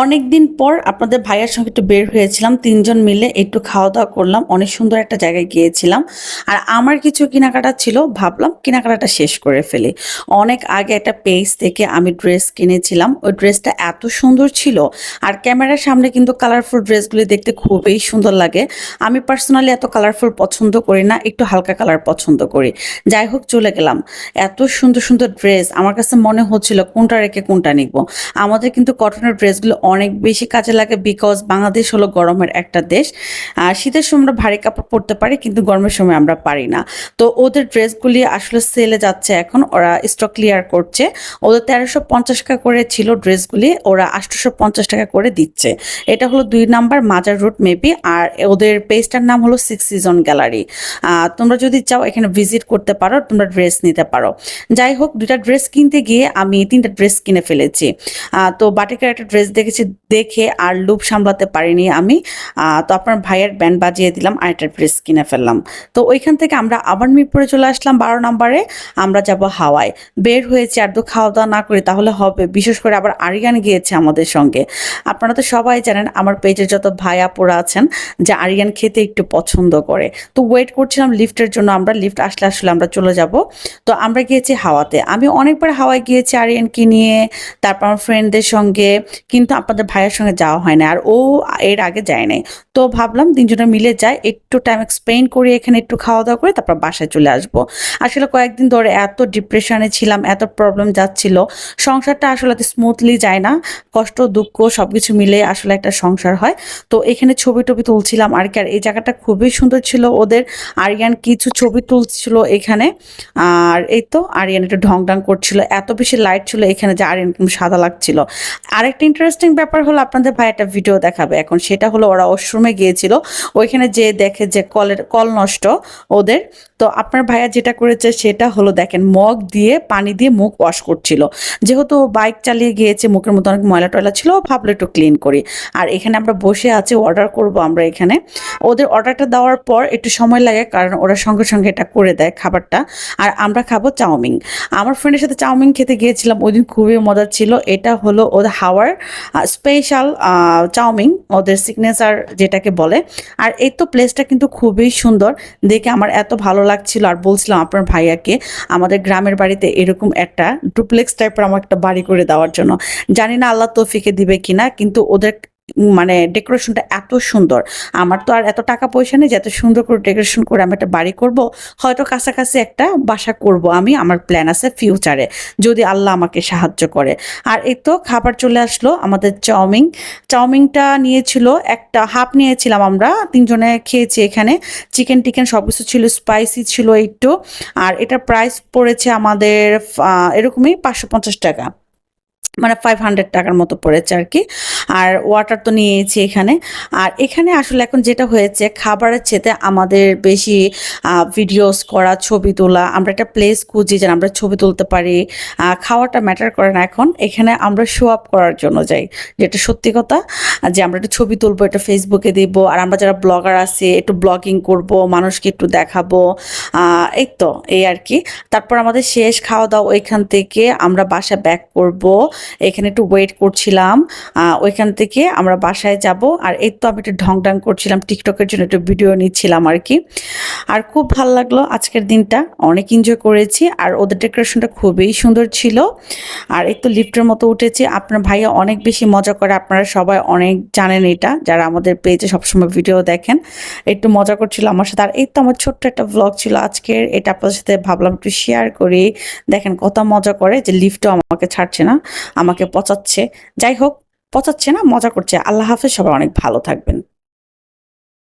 অনেক দিন পর আপনাদের ভাইয়ের সঙ্গে একটু বের হয়েছিলাম, তিনজন মিলে একটু খাওয়া দাওয়া করলাম, অনেক সুন্দর একটা জায়গায় গিয়েছিলাম। আর আমার কিছু কেনাকাটা ছিল, ভাবলাম কেনাকাটাটা শেষ করে ফেলি। অনেক আগে একটা পেজ থেকে আমি ড্রেস কিনেছিলাম, ওই ড্রেসটা এত সুন্দর ছিল, আর ক্যামেরার সামনে কিন্তু কালারফুল ড্রেসগুলি দেখতে খুবই সুন্দর লাগে। আমি পার্সোনালি এত কালারফুল পছন্দ করি না, একটু হালকা কালার পছন্দ করি। যাই হোক, চলে গেলাম। এত সুন্দর সুন্দর ড্রেস, আমার কাছে মনে হচ্ছিল কোনটা রেখে কোনটা নিব। আমাদের কিন্তু কটনের ড্রেসগুলো অনেক বেশি কাজে লাগে বিকজ বাংলাদেশ হলো গরমের একটা দেশ। আর শীতের সময় আমরা ভারী কাপড় পরতে পারি, কিন্তু গরমের সময় আমরা পারি না। তো ওদের ড্রেসগুলি আসলে সেলে যাচ্ছে এখন, ওরা স্টক ক্লিয়ার করছে। ওদের তেরোশো পঞ্চাশ টাকা করে ছিল ড্রেসগুলি, ওরা আটশোশো পঞ্চাশ টাকা করে দিচ্ছে। এটা হলো দুই নাম্বার, মাজার রুট মেবি, আর ওদের পেজটার নাম হলো সিক্স সিজন গ্যালারি তোমরা যদি চাও এখানে ভিজিট করতে পারো, তোমরা ড্রেস নিতে পারো। যাই হোক দুটা ড্রেস কিনতে গিয়ে আমি তিনটা ড্রেস কিনে ফেলেছি। তো বাটিকার একটা ড্রেস দেখেছি দেখে আর লুপ সামলাতে পারিনি আমি। তো আপনার ভাইয়ের ব্যান্ড বাজিয়ে দিলাম আর একটা ড্রেস কিনে ফেললাম। তো ওইখান থেকে আমরা আবার মিরপুরে চলে আসলাম বারো নম্বরে, আমরা যাব হাওয়ায়। বের হয়েছে আর তো খাওয়া দাওয়া না করি তাহলে হবে, বিশেষ করে আবার আরিয়ান গিয়েছে আমাদের সঙ্গে। আপনারা তো সবাই জানেন, আমার পেজের যত ভাই আপুরা আছেন, যে আরিয়ান খেতে একটু পছন্দ করে। তো ওয়েট করছিলাম লিফটের জন্য, আমরা লিফট আসলে আসলে আমরা চলে যাব। তো আমরা গিয়েছি হাওয়াতে। আমি অনেকবার হাওয়ায় গিয়েছি আরিয়ানকে নিয়ে, তারপর আমার ফ্রেন্ডদের সঙ্গে, কিন্তু আপনাদের ভাইয়ের সঙ্গে যাওয়া হয় না, আর ও এর আগে যায় নাই। তো ভাবলাম তিনজনে মিলে যায় একটু টাইম স্পেন্ড করি, এখানে একটু খাওয়া দাওয়া করে তারপর বাসায় চলে আসব। আসলে কয়েকদিন ধরে এত ডিপ্রেশনে ছিলাম, এত প্রবলেম যাচ্ছিল, সংসারটা আসলে স্মুথলি যায় না, কষ্ট, দুঃখ সব কিছু মিলে আসলে একটা সংসার হয়। তো এখানে ছবি টবি তুলছিলাম, আর কি, আর এই জায়গাটা খুবই সুন্দর ছিল ওদের। আরিয়ান কিছু ছবি তুলছিল এখানে, আর এই তো আরিয়ান একটু ঢং ঢং করছিল, এত বেশি লাইট ছিল এখানে যে আরিয়ান সাদা লাগছিল। আরেকটা ইন্টারেস্টিং ব্যাপার হলো আপনাদের ভাই একটা ভিডিও দেখাবে। এখন সেটা হলো ওরা ওয়াশরুমে গিয়েছিল, ওইখানে যে দেখে যে কলের, কল নষ্ট ওদের। তো আপনার ভাইয়া যেটা করেছে সেটা হলো দেখেন, মগ দিয়ে, পানি দিয়ে মুখ ওয়াশ করছিল। যেহেতু বাইক চালিয়ে গিয়েছে, মুখের মতো অনেক ময়লা টয়লা ছিল ভাবলো একটু ক্লিন করি। আর এখানে আমরা বসে আছি অর্ডার করব আমরা এখানে। ওদের অর্ডারটা দেওয়ার পর একটু সময় লাগে, কারণ ওরা সঙ্গে সঙ্গে এটা করে দেয় খাবারটা। আর আমরা খাব চাউমিন। আমার ফ্রেন্ডের সাথে চাউমিন খেতে গিয়েছিলাম, ওই দিন খুবই মজা ছিল। এটা হলো ওদের হাওয়ার স্পেশাল চাউমিন, ওদের সিগনেচার যেটাকে বলে। আর এই তো প্লেসটা কিন্তু খুবই সুন্দর। দেখে আমার এত ভালো লাগছিল। আর বলছিলাম আপনার ভাইয়াকে, আমাদের গ্রামের বাড়িতে এরকম একটা ডুপ্লেক্স টাইপের আমার একটা বাড়ি করে দেওয়ার জন্য। জানি না আল্লাহ তৌফিকে দিবে কিনা, কিন্তু ওদের মানে ডেকোরেশনটা এত সুন্দর। আমার তো আর এত টাকা পয়সা নেই যে এত সুন্দর করে ডেকোরেশন করে আমি একটা বাড়ি করব, হয়তো কাছাকাছি একটা বাসা করব আমি আমার প্ল্যান আছে ফিউচারে যদি আল্লাহ আমাকে সাহায্য করে। আর এই তো খাবার চলে আসলো আমাদের চাউমিন। চাউমিনটা নিয়েছিল, একটা হাফ নিয়েছিলাম আমরা, তিনজনে খেয়েছি এখানে। চিকেন টিকেন সব কিছু ছিল স্পাইসি ছিল একটু। আর এটার প্রাইস পড়েছে আমাদের এরকমই পাঁচশো পঞ্চাশ টাকা। মানে ফাইভ হান্ড্রেড টাকার মতো পড়েছে আর কি। আর ওয়াটার তো নিয়েছি এখানে। আর এখানে আসলে এখন যেটা হয়েছে, খাবারের চেতে আমাদের বেশি ভিডিওস করা, ছবি তোলা, আমরা একটা প্লেস খুঁজি যেন আমরা ছবি তুলতে পারি। খাওয়াটা ম্যাটার করে না এখন। এখানে আমরা শো আপ করার জন্য যাই, যেটা সত্যি কথা। যে আমরা একটু ছবি তুলবো এটা ফেসবুকে দিব, আর আমরা যারা ব্লগার আছি, একটু ব্লগিং করব, মানুষকে একটু দেখাবো এই তো, এই আর কি। তারপর আমাদের শেষ খাওয়া দাওয়া ওইখান থেকে আমরা বাসা ব্যাক করব। এখানে একটু ওয়েট করছিলাম ওইখান থেকে আমরা বাসায় যাব। আর এই তো আমি একটু ঢং ঢং করছিলাম টিকটকের জন্য একটু ভিডিও নিচ্ছিলাম আর কি। আর খুব ভালো লাগল আজকের দিনটা, অনেক এনজয় করেছি। আর ওদের ডেকোরেশনটা খুবই সুন্দর ছিল। আর তো লিফটের মতো উঠেছি। আপনার ভাইয়া অনেক বেশি মজা করে, আপনারা সবাই অনেক জানেন এটা, যারা আমাদের পেজে সবসময় ভিডিও দেখেন। একটু মজা করছিল আমার সাথে। আর এই তো আমার ছোট্ট একটা ব্লগ ছিল আজকের। এটা আপনাদের সাথে ভাবলাম একটু শেয়ার করি। দেখেন কত মজা করে যে লিফটও আমাকে ছাড়ছে না, আমাকে পচাচ্ছে। যাই হোক, পচাচ্ছে না, মজা করছে। আল্লাহ হাফেজ, সবাই অনেক ভালো থাকবেন।